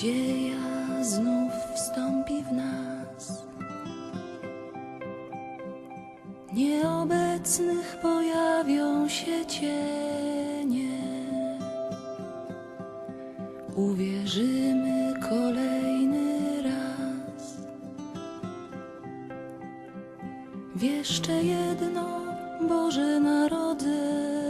nadzieja znów wstąpi w nas. Nieobecnych pojawią się cienie. Uwierzymy kolejny raz. W jeszcze jedno Boże Narodzenie.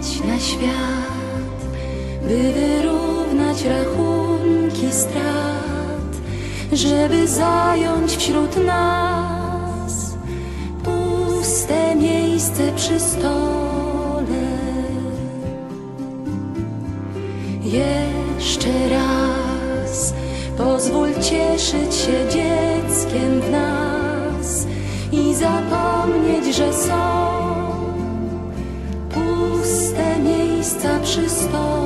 na świat, by wyrównać rachunki strat, żeby zająć wśród nas puste miejsce przy stole. Jeszcze raz pozwól cieszyć się dzieckiem w nas i zapomnieć, że są stars.